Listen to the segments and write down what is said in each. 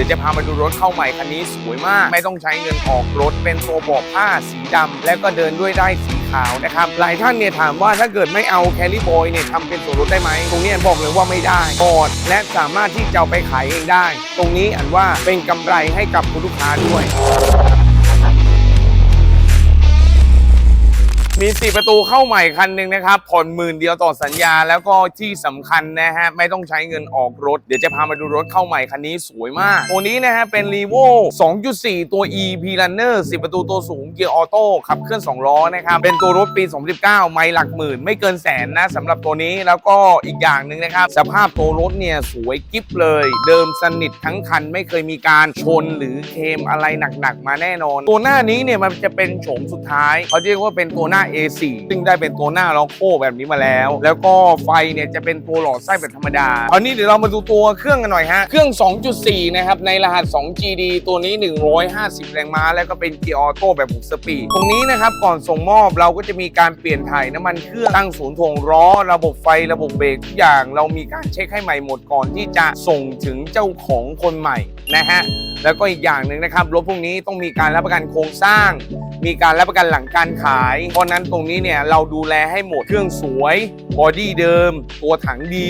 ดี๋ยวจะพามาดูรถเข้าใหม่คันนี้สวยมาก ไม่ต้องใช้เงินออกรถเป็นตัวบอกผ้าสีดำแล้วก็เดินด้วยได้สีขาวนะครับหลายท่านเนี่ยถามว่าถ้าเกิดไม่เอาแคลิบอยเนี่ยทำเป็นส่วนลดได้ไหมตรงนี้อันบอกเลยว่าไม่ได้กอดและสามารถที่จะไปขายเองได้ ตรงนี้อันว่าเป็นกำไรให้กับคุณลูกค้าด้วย มี4ประตูเข้าใหม่คันหนึ่งนะครับผ่อนหมื่นเดียวต่อสัญญา แล้วก็ที่สำคัญนะฮะไม่ต้องใช้เงินออกรถ เดี๋ยวจะพามาดูรถเข้าใหม่คันนี้สวยมากตัวนี้นะฮะเป็น r e v o 2.4 ตัว e p runner 10 ประตูตัวสูงเกียร์ออโต้ขับเคลื่อน2ล้อนะครับเป็นตัวรถปี 2019 ไม่หลักหมื่น ไม่เกินแสนนะสำหรับตัวนี้แล้วก็อีกอย่างหนึ่งนะครับ สภาพตัวรถเนี่ยสวยกิ๊บเลย เดิมสนิททั้งคันไม่เคยมีการชนหรือเคมอะไรหนักๆมาแน่นอน ตัวหน้านี้เนี่ยมันจะเป็นโฉมสุดท้ายเขาเรียกว่าเป็นตัวหน้า A4 ซึ่งได้เป็นตัวหน้าล็อกโก้แบบนี้มาแล้ว แล้วก็ไฟเนี่ยจะเป็นตัวหลอดไส้แบบธรรมดาครานี้เดี๋ยวเรามาดูตัวเครื่องกันหน่อยฮะ เครื่อง 2.4 นะครับ ในรหัส 2GD ตัวนี้ 150 แรงม้า แล้วก็เป็นเกียร์ออโต้แบบ6สปีด ตรงนี้นะครับ ก่อนส่งมอบเราก็จะมีการเปลี่ยนถ่ายน้ำมันเครื่อง ตั้งศูนย์ถ่วงล้อ ระบบไฟ ระบบเบรกทุกอย่าง เรามีการเช็คให้ใหม่หมดก่อนที่จะส่งถึงเจ้าของคนใหม่นะฮะ แล้วก็อีกอย่างหนึ่งนะครับ รถพวกนี้ต้องมีการรับประกันโครงสร้าง มีการรับประกันหลังการขาย เพราะนั้นตรงนี้เนี่ยเราดูแลให้หมดเครื่องสวยบอดี้เดิม ตัวถังดี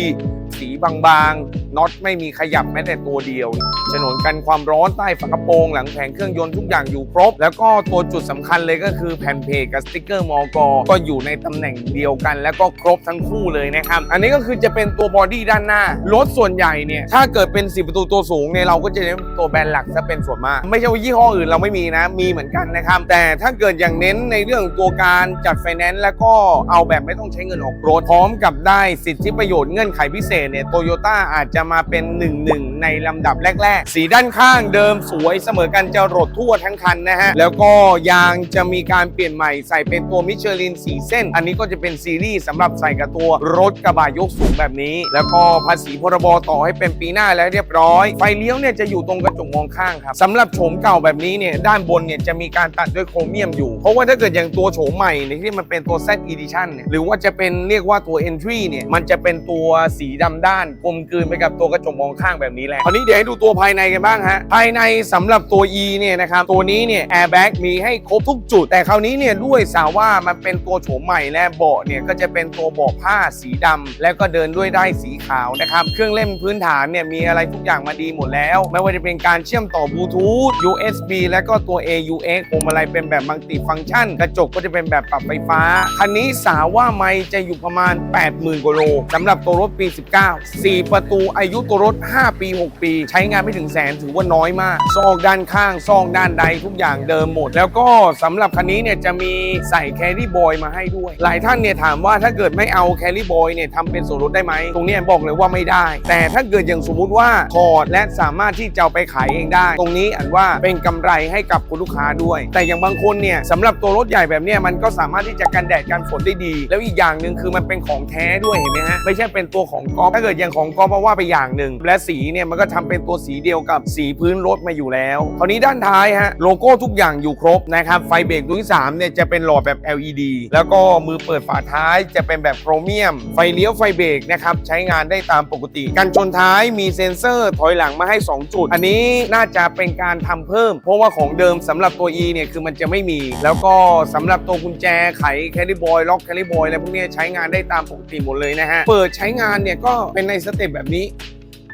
สีบางๆน็อตไม่มีขยับแม้แต่ตัวเดียวฉนวนกันความร้อนใต้ฝากระโปรงหลังแผงเครื่องยนต์ทุกอย่างอยู่ครบ แล้วก็ตัวจุดสำคัญเลยก็คือแผ่นเพจกับสติกเกอร์มอกก็อยู่ในตำแหน่งเดียวกัน แล้วก็ครบทั้งคู่เลยนะครับ อันนี้ก็คือจะเป็นตัวบอดี้ด้านหน้ารถส่วนใหญ่เนี่ยถ้าเกิดเป็นสีประตูตัวสูงเนี่ยเราก็จะเน้นตัวแบรนด์หลักซะเป็นส่วนมาก ไม่ใช่ว่ายี่ห้ออื่นเราไม่มีนะมีเหมือนกันนะครับแต่ถ้าเกิดอย่างเน้นในเรื่องตัวการจัดไฟแนนซ์แล้วก็เอาแบบไม่ต้องใช้เงินออกรถพร้อมกับได้สิทธิประโยชน์เงื่อนไขพิเศษเนี่ยโตโยต้าอาจจะมาเป็นหนึ่งหนึ่งในลำดับแรก ๆ สีด้านข้างเดิมสวยเสมอกันจะรดทั่วทั้งคันนะฮะ แล้วก็ยางจะมีการเปลี่ยนใหม่ใส่เป็นตัวมิชลิน4เส้น อันนี้ก็จะเป็นซีรีส์สำหรับใส่กับตัวรถกระบะยกสูงแบบนี้ แล้วก็ภาษีพรบต่อให้เป็นปีหน้าแล้วเรียบร้อย ไฟเลี้ยวเนี่ยจะอยู่ตรงกระจกมองข้างครับสำหรับโฉมเก่าแบบนี้เนี่ยด้านบนเนี่ยจะมีการตัดด้วยโครเมียมอยู่ เพราะว่าถ้าเกิดอย่างตัวโฉมใหม่เนี่ยที่มันเป็นตัว Z Edition เนี่ยหรือว่าจะเป็นเรียกว่าตัว Entry เนี่ยมันจะเป็นตัวสีดำด้านกลมกลืนไปกับตัวกระจกมองข้างแบบนี้แหละคราวนี้เดี๋ยวให้ดูตัวภายในกันบ้างฮะภายในสำหรับตัว E เนี่ยนะครับตัวนี้เนี่ยแอร์แบ็กมีให้ครบทุกจุด แต่คราวนี้เนี่ยด้วยสาว่ามันเป็นตัวโฉมใหม่และเบาะเนี่ยก็จะเป็นตัวเบาะผ้าสีดำแล้วก็เดินด้วยได้สีขาวนะครับเครื่องเล่นพื้นฐานเนี่ยมีอะไรทุกอย่างมาดีหมดแล้ว ไม่ว่าจะเป็นการเชื่อมต่อบลูทูธ USB และก็ตัว AUX พวงมาลัยเป็นแบบมัลติฟังก์ชัน กระจกก็จะเป็นแบบปรับไฟฟ้าคันนี้สาว่าไม่จะอยู่ประมาณ 80,000กว่าโลสำหรับตัวรถปี 19 4 ประตูอายุตัวรถ 5 ปี 6 ปี ใช้งานไม่ถึงแสนถือว่าน้อยมาก ซอกด้านข้าง ซอกด้านใดทุกอย่างเดิมหมด แล้วก็สำหรับคันนี้เนี่ยจะมีใส่แครี่บอยมาให้ด้วย หลายท่านเนี่ยถามว่าถ้าเกิดไม่เอาแครี่บอยเนี่ยทำเป็นส่วนลดได้ไหม ตรงนี้บอกเลยว่าไม่ได้ แต่ถ้าเกิดอย่างสมมุติว่าถอดและสามารถที่จะไปขายเองได้ ตรงนี้อันว่าเป็นกำไรให้กับคุณลูกค้าด้วย แต่อย่างบางคนเนี่ยสำหรับตัวรถใหญ่แบบเนี้ยมันก็สามารถที่จะกันแดดกันฝนได้ดี แล้วอีกอย่างหนึ่งคือมันเป็นของแท้ด้วยเห็นไหมฮะไม่ใช่เป็นตัวของกอล์ฟาเกิดอย่างของกอล์ฟเพราะว่าไปอย่างหนึ่ง และสีเนี่ยมันก็ทำเป็นตัวสีเดียวกับสีพื้นรถมาอยู่แล้วคราวนี้ด้านท้ายฮะโลโก้ทุกอย่างอยู่ครบนะครับไฟเบรกดวงที่3เนี่ยจะเป็นหลอดแบบ LED แล้วก็มือเปิดฝาท้ายจะเป็นแบบโครเมียม ไฟเลี้ยวไฟเบรกนะครับใช้งานได้ตามปกติ กันชนท้ายมีเซ็นเซอร์ถอยหลังมาให้ 2 จุด อันนี้น่าจะเป็นการทำเพิ่ม เพราะว่าของเดิมสำหรับตัว E เนี่ยคือมันจะไม่มี แล้วก็สำหรับตัวกุญแจไขแคลิบอยล็อกแคลิบอยอะไรพวกนี้ใช้งานได้ตามปกติหมดเลยนะฮะเปิดใช้งานเนี่ยก็เป็นในสเต็ปแบบนี้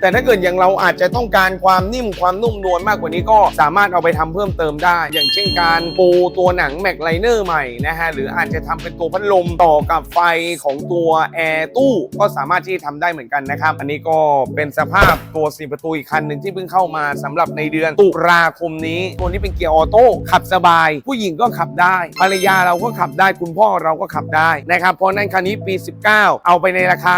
แต่ถ้าเกิดอย่างเราอาจจะต้องการความนิ่มความนุ่มนวลมากกว่านี้ก็สามารถเอาไปทำเพิ่มเติมได้ อย่างเช่นการปูตัวหนังแม็กไลเนอร์ใหม่นะฮะหรืออาจจะทำเป็นตัวพัดลมต่อกับไฟของตัวแอร์ตู้ก็สามารถที่จะทำได้เหมือนกันนะครับ อันนี้ก็เป็นสภาพตัวสีประตูอีกคันหนึ่งที่เพิ่งเข้ามาสำหรับในเดือนตุลาคมนี้ ตัวนี้เป็นเกียร์ออโต้ขับสบาย ผู้หญิงก็ขับได้ ภรรยาเราก็ขับได้คุณพ่อเราก็ขับได้นะครับเพราะนั้นคันนี้ปี 19 เอาไปในราคา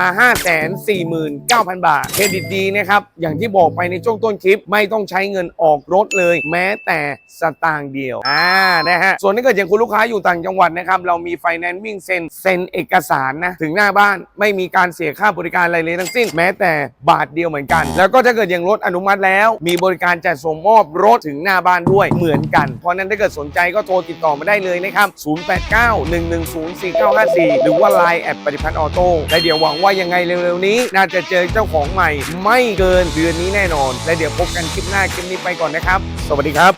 549,000 บาทเครดิตดีนะครับ อย่างที่บอกไปในช่วงต้นคลิปไม่ต้องใช้เงินออกรถเลย แม้แต่สตางค์เดียวอ่านะฮะส่วนถ้าเกิดอย่างคุณลูกค้าอยู่ต่างจังหวัดนะครับ เรามีไฟแนนซ์วิ่งเซ็นเซ็นเอกสารนะ ถึงหน้าบ้านไม่มีการเสียค่าบริการอะไรเลยทั้งสิ้นแม้แต่บาทเดียวเหมือนกัน แล้วก็ถ้าเกิดอย่างรถอนุมัติแล้ว มีบริการจัดส่งมอบรถถึงหน้าบ้านด้วยเหมือนกัน เพราะนั้นถ้าเกิดสนใจก็โทรติดต่อมาได้เลยนะครับ 0891104954 หรือว่า Line แอดปฏิพัฒน์ออโต้และเดี๋ยวหวังว่ายังไงเร็วๆนี้ น่าจะเจอเจ้าของใหม่ไม่ไม่เกินเดือนนี้แน่นอน และเดี๋ยวพบกันคลิปหน้าคลิปนี้ไปก่อนนะครับ สวัสดีครับ